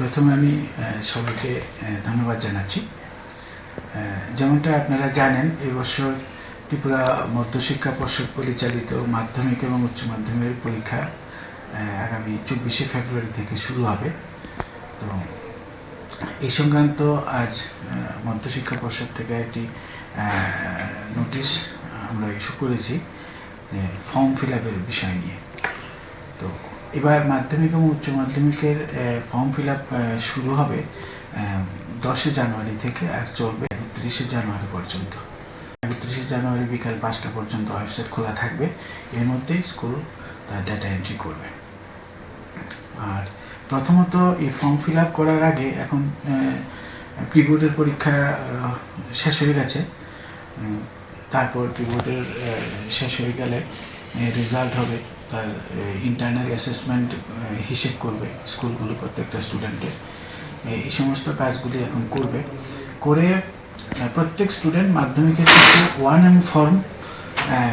প্রথমে আমি সবাইকে ধন্যবাদ জানাচ্ছি। যেমনটা আপনারা জানেন এবছর ত্রিপুরা মধ্যশিক্ষা পর্ষদ পরিচালিত মাধ্যমিক এবং উচ্চ মাধ্যমিক পরীক্ষা আগামী চব্বিশে ফেব্রুয়ারি থেকে শুরু হবে। তো এই সংক্রান্ত আজ মধ্যশিক্ষা পর্ষদ থেকে একটি নোটিশ আমরা ইস্যু করেছি ফর্ম ফিল আপের বিষয় নিয়ে। তো এবার মাধ্যমিক এবং উচ্চ মাধ্যমিকের ফর্ম ফিল শুরু হবে দশই জানুয়ারি থেকে আর চলবে একত্রিশে জানুয়ারি পর্যন্ত। একত্রিশে জানুয়ারি বিকাল পাঁচটা পর্যন্ত ওয়েবসাইট খোলা থাকবে। এর মধ্যে স্কুল তার ডাটা এন্ট্রি করবে। আর প্রথমত এই ফর্ম ফিল করার আগে এখন প্রি বোর্ডের পরীক্ষা শেষ হয়ে গেছে। তারপর প্রিবোর্ডের শেষ হয়ে গেলে রেজাল্ট হবে, তার ইন্টারনাল অ্যাসেসমেন্ট হিসেব করবে স্কুলগুলো প্রত্যেকটা স্টুডেন্টের এই সমস্ত কাজগুলি এখন করবে। করে প্রত্যেক স্টুডেন্ট মাধ্যমিকের ক্ষেত্রে one M form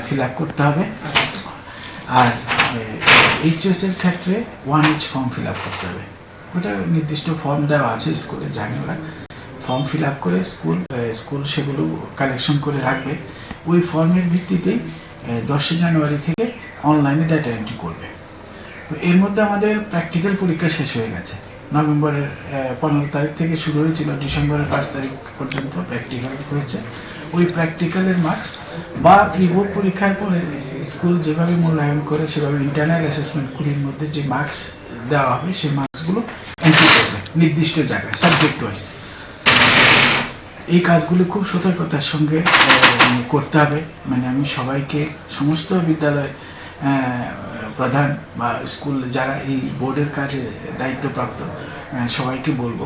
fill up করতে হবে। আর এইচএস এর ক্ষেত্রে one H form fill up করতে হবে। ওটা নির্দিষ্ট ফর্ম দেওয়া আছে স্কুলে, জানে ওরা। ফর্ম ফিল আপ করে স্কুল স্কুল সেগুলো কালেকশন করে রাখবে। ওই ফর্মের ভিত্তিতেই দশই জানুয়ারি থেকে অনলাইনে ডাটা এন্ট্রি করবে। তো এর মধ্যে আমাদের প্র্যাকটিক্যাল পরীক্ষা শেষ হয়ে গেছে। নভেম্বরের পনেরো তারিখ থেকে শুরু হয়েছিল, ডিসেম্বরের পাঁচ তারিখ পর্যন্ত প্র্যাকটিক্যাল হয়েছে। ওই প্র্যাকটিক্যালের মার্কস বা প্রিবোর্ড পরীক্ষার পরে স্কুল যেভাবে মূল্যায়ন করে, সেভাবে ইন্টারনাল অ্যাসেসমেন্ট কুড়ির মধ্যে যে মার্কস দেওয়া হবে, সেই মার্কসগুলো এন্ট্রি করবে, নির্দিষ্ট জায়গায় সাবজেক্ট ওয়াইজ এই কাজগুলো খুব সতর্কতার সঙ্গে করতে হবে। মানে আমি সবাইকে, সমস্ত বিদ্যালয় প্রধান বা স্কুল যারা এই বোর্ডের কাজে দায়িত্বপ্রাপ্ত সবাইকে বলব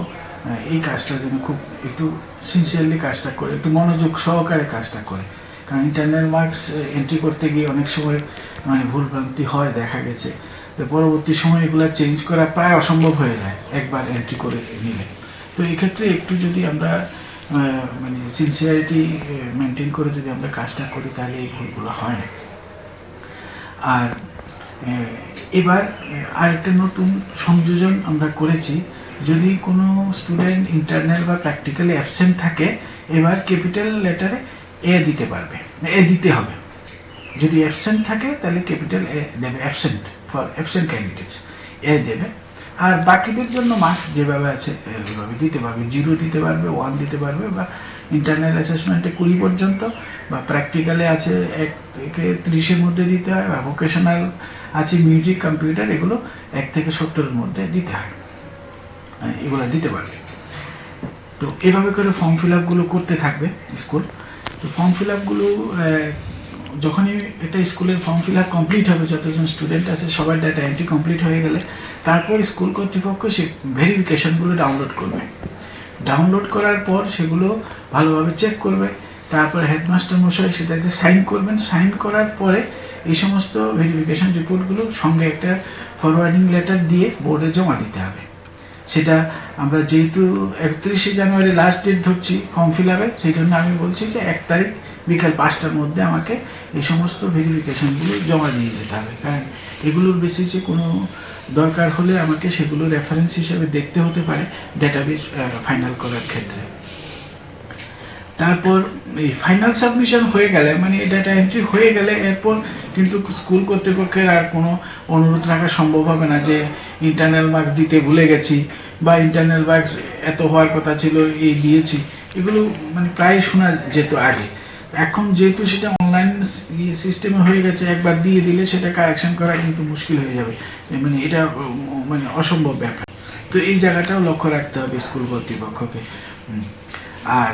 এই কাজটা যেন খুব একটু সিনসিয়ারলি কাজটা করে, একটু মনোযোগ সহকারে কাজটা করে। কারণ ইন্টারনাল মার্কস এন্ট্রি করতে গিয়ে অনেক সময় মানে ভুলভ্রান্তি হয়, দেখা গেছে। তো পরবর্তী সময় এগুলো চেঞ্জ করা প্রায় অসম্ভব হয়ে যায়, একবার এন্ট্রি করে নিলে। তো এক্ষেত্রে একটু যদি আমরা মানে সিনসিয়ারিটি মেনটেন করে যদি আমরা কাজটা করি, তাহলে এই ভুলগুলো হয় না। আর এবার আরেকটা নতুন সংযোজন আমরা করেছি। যদি কোনো স্টুডেন্ট ইন্টারনাল বা প্র্যাকটিক্যালি অ্যাবসেন্ট থাকে, এবার ক্যাপিটাল লেটারে এ দিতে পারবে। এ দিতে হবে। যদি অ্যাবসেন্ট থাকে, তাহলে ক্যাপিটাল এ দেবে absent for absent candidates A দেবে। আর বাকিদের জন্য মার্কস যেভাবে আছে ওইভাবে দিতে পারবে জিরো দিতে পারবে ওয়ান দিতে পারবে, বা ইন্টারনাল অ্যাসেসমেন্টে কুড়ি পর্যন্ত, বা প্র্যাকটিক্যালে আছে এক থেকে ত্রিশের মধ্যে দিতে হয়, বা ভোকেশনাল আছে মিউজিক কম্পিউটার এগুলো এক থেকে সত্তরের মধ্যে দিতে হয়। এগুলো দিতে পারবে। তো এভাবে করে ফর্ম ফিল আপগুলো করতে থাকবে স্কুল তো ফর্ম ফিল আপগুলো যখনই একটা স্কুলের ফর্ম ফিল আপ কমপ্লিট হবে, যতজন স্টুডেন্ট আছে, সবার ডাটা এন্ট্রি কমপ্লিট হয়ে গেলে, তারপর স্কুল কর্তৃপক্ষ সে ভেরিফিকেশনগুলো ডাউনলোড করবে। ডাউনলোড করার পর সেগুলো ভালোভাবে চেক করবে, তারপর হেডমাস্টার মশাই সেটাতে সাইন করবেন। সাইন করার পরে এই সমস্ত ভেরিফিকেশন রিপোর্টগুলো সঙ্গে একটা ফরওয়ার্ডিং লেটার দিয়ে বোর্ডে জমা দিতে হবে। সেটা আমরা যেহেতু একত্রিশে জানুয়ারি লাস্ট ডেট ধরছি ফর্ম ফিল আপের সেই জন্য আমি বলছি যে এক তারিখ বিকাল পাঁচটার মধ্যে আমাকে এই সমস্ত ভেরিফিকেশনগুলো জমা দিয়ে যেতে হবে। কারণ এগুলোর বেসিসে কোনো দরকার হলে আমাকে সেগুলো রেফারেন্স হিসেবে দেখতে হতে পারে ডেটাবেস ফাইনাল করার ক্ষেত্রে। তারপর এই ফাইনাল সাবমিশন হয়ে গেলে মানে ডাটা এন্ট্রি হয়ে গেলে এরপর কিন্তু স্কুল কর্তৃপক্ষের আর কোনো অনুরোধ রাখা সম্ভব হবে না যে ইন্টারনাল মার্কস দিতে ভুলে গেছি বা ইন্টারনাল মার্কস এত হওয়ার কথা ছিল, এই দিয়েছি। এগুলো মানে প্রায় শোনা যেত আগে। এখন যেহেতু সেটা অনলাইন সিস্টেমে হয়ে গেছে, একবার দিয়ে দিলে সেটা কারেকশন করা কিন্তু মুশকিল হয়ে যাবে। মানে এটা মানে অসম্ভব ব্যাপার। তো এই জায়গাটাও লক্ষ্য রাখতে হবে স্কুল কর্তৃপক্ষকে। আর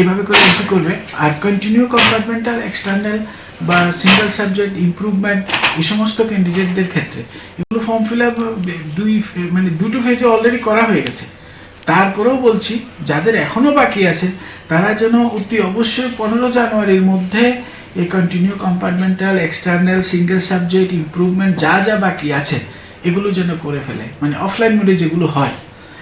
এভাবে করে এন্ট্রি করবে? আর কন্টিনিউ কম্পার্টমেন্টাল এক্সটার্নাল বা সিঙ্গেল সাবজেক্ট ইমপ্রুভমেন্ট এই সমস্ত ক্যান্ডিডেটদের ক্ষেত্রে এগুলো ফর্ম ফিল আপ দুই মানে দুটো ফেজে অলরেডি করা হয়ে গেছে। তারপরেও বলছি, যাদের এখনও বাকি আছে, তারা যেন অতি অবশ্যই পনেরো জানুয়ারির মধ্যে এই continue compartmental external single subject improvement যা যা বাকি আছে, এগুলো যেন করে ফেলে। মানে অফলাইন মোডে যেগুলো হয়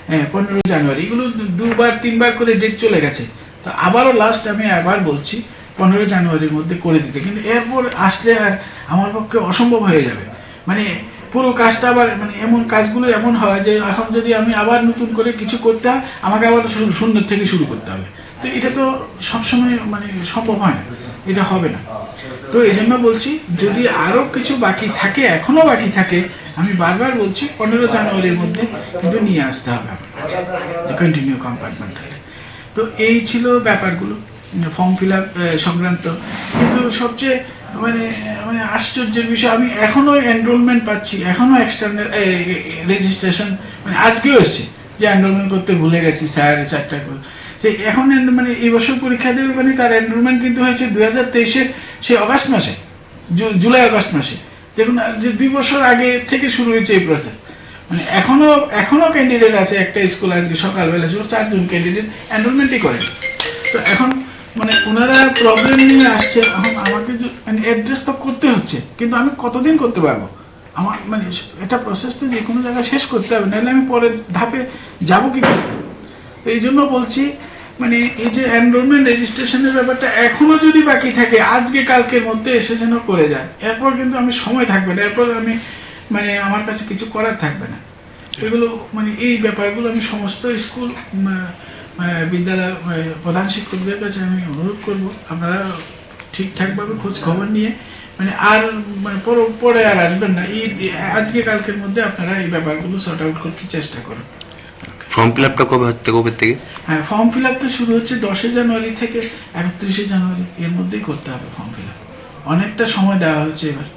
হ্যাঁ পনেরো জানুয়ারি, এগুলো দুবার, তিনবার করে ডেট চলে গেছে। তো আবারও লাস্ট আমি আবার বলছি, পনেরো জানুয়ারির মধ্যে করে দিতে। কিন্তু এরপর আসলে আর আমার পক্ষে অসম্ভব হয়ে যাবে। মানে পুরো কাজটা আবার মানে এমন কাজগুলো এমন হয় যে এখন যদি আমি আবার নতুন করে কিছু করতে হয়, আমাকে আবার শূন্য থেকে শুরু করতে হবে। তো এটা তো সবসময় মানে সম্ভব হয় এটা হবে না। তো এই জন্য বলছি, যদি আরও কিছু বাকি থাকে, এখনও বাকি থাকে, আমি বারবার বলছি, পনেরো জানুয়ারির মধ্যে কিন্তু নিয়ে আসতে হবে কন্টিনিউ কম্পার্টমেন্টালি তো এই ছিল ব্যাপারগুলো ফর্ম ফিল আপ সংক্রান্ত। কিন্তু সবচেয়ে মানে মানে আশ্চর্যের বিষয়, আমি এখনও এনরোলমেন্ট পাচ্ছি, এখনও এক্সটার্নাল রেজিস্ট্রেশন মানে আজকেও এসছে যে এনরোলমেন্ট করতে ভুলে গেছি, স্যার, চারটা করে। সেই এখন মানে এই বছর পরীক্ষা দেবে মানে তার এনরোলমেন্ট কিন্তু হয়েছে দুই হাজার তেইশের সে অগাস্ট মাসে জুলাই আগস্ট মাসে। দেখুন যে দুই বছর আগে থেকে শুরু হয়েছে এই প্রসেস মানে এখনও এখনও ক্যান্ডিডেট আছে, একটা স্কুল আজকে সকালবেলা ছিল চারজন ক্যান্ডিডেট এনরোলমেন্টই করেন। তো এখন মানে ওনারা প্রবলেম নিয়ে আসছে এখন আমাকে মানে অ্যাড্রেস তো করতে হচ্ছে, কিন্তু আমি কতদিন করতে পারব? আমার মানে এটা প্রসেস তো যে কোনো জায়গায় শেষ করতে হবে, নাহলে আমি পরের ধাপে যাব কি করে তো এই জন্য বলছি মানে এই যে এনরোলমেন্ট রেজিস্ট্রেশনের ব্যাপারটা এখনও যদি বাকি থাকে, আজকে কালকের মধ্যে এসে যেন করে যায়, এরপর কিন্তু আমি সময় থাকবে না, এরপর আমি মানে আমার কাছে কিছু করার থাকবে না। এগুলো মানে এই ব্যাপারগুলো আমি সমস্ত স্কুল বিদ্যালয় প্রধান শিক্ষকদের কাছে আমি অনুরোধ করব আপনারা ঠিকঠাকভাবে খোঁজ খবর নিয়ে মানে আর মানে পরে আর আসবেন না। এই আজকে কালকের মধ্যে আপনারা এই ব্যাপারগুলো সর্ট আউট করতে চেষ্টা করুন। ফর্ম ফিল আপটা কবে হচ্ছে কবে থেকে? হ্যাঁ ফর্ম ফিল আপ তো শুরু হচ্ছে দশই জানুয়ারি থেকে একত্রিশে জানুয়ারি এর মধ্যেই করতে হবে ফর্ম ফিল আপ অনেকটা সময় দেওয়া হয়েছে এবার।